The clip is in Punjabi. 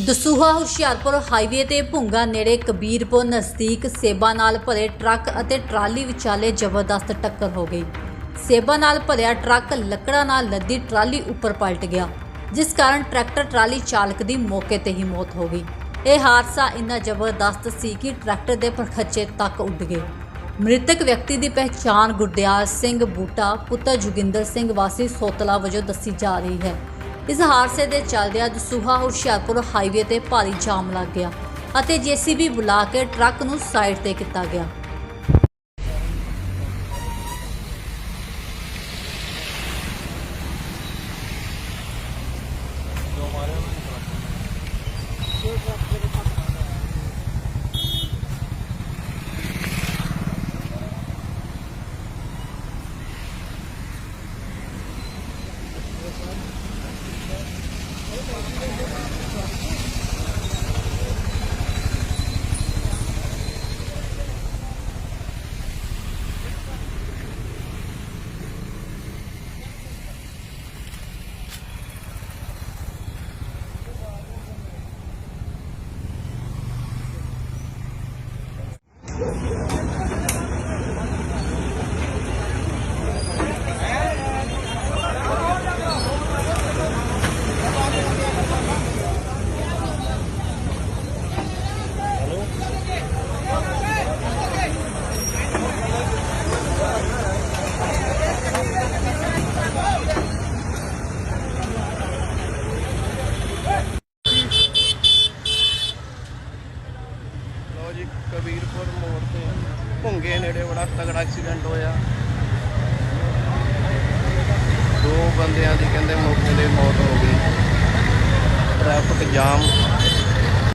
ਦਸੂਹਾ ਹੁਸ਼ਿਆਰਪੁਰ ਹਾਈਵੇ ਤੇ ਭੁੰਗਾ ਨੇੜੇ ਕਬੀਰਪੁਰ ਨਜ਼ਦੀਕ ਸੇਬਾਂ ਨਾਲ ਭਰੇ ਟਰੱਕ ਅਤੇ ਟਰਾਲੀ ਵਿਚਾਲੇ ਜ਼ਬਰਦਸਤ ਟੱਕਰ ਹੋ ਗਈ। ਸੇਬਾਂ ਨਾਲ ਭਰਿਆ ਟਰੱਕ ਲੱਕੜਾਂ ਨਾਲ ਲੱਦੀ ਟਰਾਲੀ ਉੱਪਰ ਪਲਟ ਗਿਆ, ਜਿਸ ਕਾਰਨ ਟਰੈਕਟਰ ਟਰਾਲੀ ਚਾਲਕ ਦੀ ਮੌਕੇ ਤੇ ਹੀ ਮੌਤ ਹੋ ਗਈ। ਇਹ ਹਾਦਸਾ ਇੰਨਾ ਜ਼ਬਰਦਸਤ ਸੀ ਕਿ ਟਰੈਕਟਰ ਦੇ ਪਰਖੱਚੇ ਤੱਕ ਉੱਡ ਗਏ। ਮ੍ਰਿਤਕ ਵਿਅਕਤੀ ਦੀ ਪਹਿਚਾਣ ਗੁਰਦਿਆਲ ਸਿੰਘ ਬੂਟਾ, ਪੁੱਤਰ ਜੋਗਿੰਦਰ ਸਿੰਘ ਵਾਸੀ ਸੋਤਲਾ ਵਜੋਂ ਦੱਸੀ ਜਾ ਰਹੀ ਹੈ। ਇਸ ਹਾਦਸੇ ਦੇ ਚੱਲਦਿਆਂ ਦਸੂਹਾ ਹੁਸ਼ਿਆਰਪੁਰ ਹਾਈਵੇ ਤੇ ਭਾਰੀ ਜਾਮ ਲੱਗ ਗਿਆ ਅਤੇ ਜੀਸੀਬੀ ਬੁਲਾ ਕੇ ਟਰੱਕ ਨੂੰ ਸਾਈਡ ਤੇ ਕੀਤਾ ਗਿਆ। ਲੋ ਜੀ Thank né? you. ਕਬੀਰਪੁਰ ਮੋੜ ਤੇ ਭੁੰਗੇ ਨੇੜੇ ਬੜਾ ਤਗੜਾ ਐਕਸੀਡੈਂਟ ਹੋਇਆ। ਦੋ ਬੰਦਿਆਂ ਦੀ ਕਹਿੰਦੇ ਮੌਕੇ ਤੇ ਮੌਤ ਹੋ ਗਈ। Traffic jam